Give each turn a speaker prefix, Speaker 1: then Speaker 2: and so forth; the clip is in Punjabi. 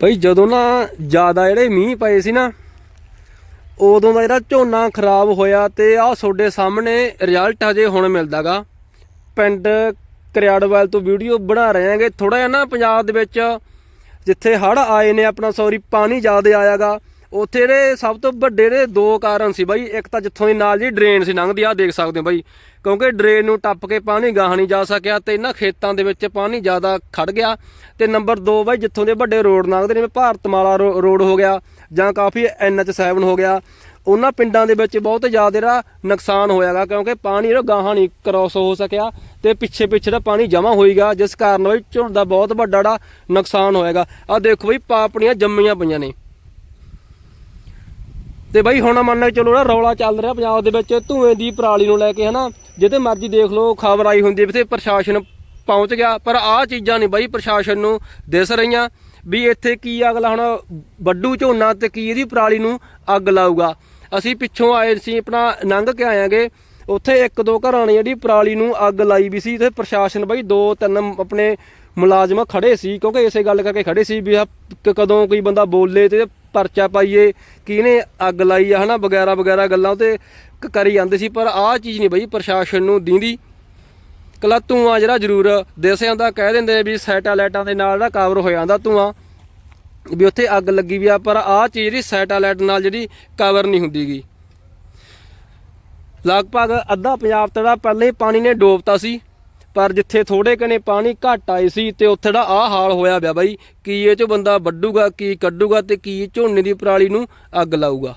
Speaker 1: ਭਈ ਜਦੋਂ ਨਾ ਜ਼ਿਆਦਾ ਜਿਹੜੇ ਮੀਂਹ ਪਏ ਸੀ ਨਾ, ਉਦੋਂ ਦਾ ਜਿਹੜਾ ਝੋਨਾ ਖਰਾਬ ਹੋਇਆ ਤੇ ਆਹ ਤੁਹਾਡੇ ਸਾਹਮਣੇ ਰਿਜ਼ਲਟ ਹਜੇ ਹੁਣ ਮਿਲਦਾਗਾ। ਪਿੰਡ ਕਰਿਆੜਵਾਲ ਤੋਂ ਵੀਡੀਓ ਬਣਾ ਰਹੇ ਆਂਗੇ ਥੋੜਾ ਜਿਹਾ ਨਾ ਪੰਜਾਬ ਦੇ ਵਿੱਚ ਜਿੱਥੇ ਹੜ੍ਹ ਆਏ ਨੇ, ਆਪਣਾ ਸੌਰੀ ਪਾਣੀ ਜ਼ਿਆਦਾ ਆਇਆਗਾ। ਉੱਥੇ ਜਿਹੜੇ ਸਭ ਤੋਂ ਵੱਡੇ ਜਿਹੜੇ ਦੋ ਕਾਰਨ ਸੀ ਬਾਈ, ਇੱਕ ਤਾਂ ਜਿੱਥੋਂ ਦੀ ਨਾਲ ਜੀ ਡਰੇਨ ਸੀ ਲੰਘਦੀ ਆ ਦੇਖ ਸਕਦੇ ਹੋ ਬਾਈ। ਕਿਉਂਕਿ ਡਰੇਨ ਨੂੰ ਟੱਪ ਕੇ ਪਾਣੀ ਗਾਹ ਨਹੀਂ ਜਾ ਸਕਿਆ ਤੇ ਇਹਨਾਂ ਖੇਤਾਂ ਦੇ ਵਿੱਚ ਪਾਣੀ ਜ਼ਿਆਦਾ ਖੜ ਗਿਆ। ਤੇ ਨੰਬਰ 2 ਬਾਈ, ਜਿੱਥੋਂ ਦੇ ਵੱਡੇ ਰੋਡ ਲੰਘਦੇ ਨੇ ਭਾਰਤਮਾਲਾ ਰੋ- ਰੋਡ ਹੋ ਗਿਆ ਜਾਂ ਕਾਫੀ NH7 ਹੋ ਗਿਆ, ਉਹਨਾਂ ਪਿੰਡਾਂ ਦੇ ਵਿੱਚ ਬਹੁਤ ਜ਼ਿਆਦਾ ਜਿਹੜਾ ਨੁਕਸਾਨ ਹੋਇਆਗਾ ਕਿਉਂਕਿ ਪਾਣੀ ਜਿਹੜਾ ਗਾਹਾਂ ਨਹੀਂ ਕ੍ਰਾਸ ਹੋ ਸਕਿਆ ਤੇ ਪਿੱਛੇ ਪਿੱਛੇ ਦਾ ਪਾਣੀ ਜਮਾ ਹੋਈਗਾ ਜਿਸ ਕਾਰਨ ਬਈ ਝੋਨੇ ਦਾ ਬਹੁਤ ਵੱਡਾ ਜਿਹੜਾ ਨੁਕਸਾਨ ਹੋਏਗਾ ਆ ਦੇਖੋ ਬਈ ਪਾਪੜੀਆਂ ਜੰਮੀਆਂ ਪਈਆਂ ਨੇ। ਤੇ ਬਈ ਹੁਣ ਮੰਨ ਕੇ ਚਲੋ ਨਾ ਰੌਲਾ ਚੱਲ ਰਿਹਾ ਪੰਜਾਬ ਦੇ ਵਿੱਚ, ਧੂਏ ਦੀ ਪਰਾਲੀ ਨੂੰ ਲੈ ਕੇ ਹਨਾ ਜਿੱਤੇ ਮਰਜ਼ੀ ਦੇਖ ਲਓ, ਖਬਰ ਆਈ ਹੁੰਦੀ ਹੈ ਤੇ ਪ੍ਰਸ਼ਾਸਨ ਪਹੁੰਚ ਗਿਆ, ਪਰ ਆਹ ਚੀਜ਼ਾਂ ਨਹੀਂ ਬਈ ਪ੍ਰਸ਼ਾਸਨ ਨੂੰ ਦਿਸ ਰਹੀਆਂ ਵੀ ਇੱਥੇ ਕੀ ਅਗਲਾ ਹੁਣ ਵੱਡੂ ਝੋਨਾ ਤੇ ਕੀ ਇਹਦੀ ਪਰਾਲੀ ਨੂੰ ਅੱਗ ਲਾਊਗਾ। ਅਸੀਂ ਪਿੱਛੋਂ ਆਏ ਸੀ, ਆਪਣਾ ਲੰਘ ਕੇ ਆਇਆਂਗੇ, ਉੱਥੇ ਇੱਕ ਦੋ ਘਰਾਂ ਨੇ ਜਿਹੜੀ ਪਰਾਲੀ ਨੂੰ ਅੱਗ ਲਾਈ ਵੀ ਸੀ, ਤੇ ਪ੍ਰਸ਼ਾਸਨ ਬਈ ਦੋ ਤਿੰਨ ਆਪਣੇ ਮੁਲਾਜ਼ਮ ਖੜੇ ਸੀ, ਕਿਉਂਕਿ ਇਸੇ ਗੱਲ ਕਰਕੇ ਖੜੇ ਸੀ ਵੀ ਆਹ ਕਦੋਂ ਕੋਈ ਬੰਦਾ ਬੋਲੇ ਤੇ ਪਰਚਾ ਪਾਈਏ, ਕਿਹਨੇ ਅੱਗ ਲਾਈ ਆ, ਹਨਾ, ਵਗੈਰਾ ਵਗੈਰਾ ਗੱਲਾਂ ਤੇ ਕਰੀ ਜਾਂਦੇ ਸੀ, ਪਰ ਆਹ ਚੀਜ਼ ਨਹੀਂ ਬਈ, ਪ੍ਰਸ਼ਾਸਨ ਨੂੰ ਦਿੰਦੀ। ਕਲਾ ਧੂਆਂ ਜਿਹੜਾ ਜ਼ਰੂਰ ਦਿਸ ਜਾਂਦਾ ਕਹਿ ਦਿੰਦੇ ਵੀ ਸੈਟਾਲਾਈਟਾਂ ਦੇ ਨਾਲ ਜਿਹੜਾ ਕਵਰ ਹੋ ਜਾਂਦਾ ਧੂਆਂ, ਵੀ ਉੱਥੇ ਅੱਗ ਲੱਗੀ ਵੀ ਆ, ਪਰ ਆਹ ਚੀਜ਼ ਜਿਹੜੀ ਸੈਟਾਲਾਈਟ ਨਾਲ ਜਿਹੜੀ ਕਵਰ ਨਹੀਂ ਹੁੰਦੀਗੀ ਲਗਭਗ ਅੱਧਾ ਪੰਜਾਬ ਤਾਂ ਪਹਿਲੇ ਪਾਣੀ ਨੇ ਡੋਬਤਾ ਸੀ। ਪਰ ਜਿੱਥੇ ਥੋੜੇ ਕਨੇ ਪਾਣੀ ਘੱਟ ਆਏ ਸੀ ਤੇ ਉੱਥੇ ਦਾ ਆਹ ਹਾਲ ਹੋਇਆ ਪਿਆ ਬਾਈ, ਕੀ ਇਹ ਚੋਂ ਬੰਦਾ ਵੱਢੂਗਾ, ਕੀ ਕੱਢੂਗਾ ਤੇ ਕੀ ਝੋਨੇ ਦੀ ਪਰਾਲੀ ਨੂੰ ਅੱਗ ਲਾਊਗਾ।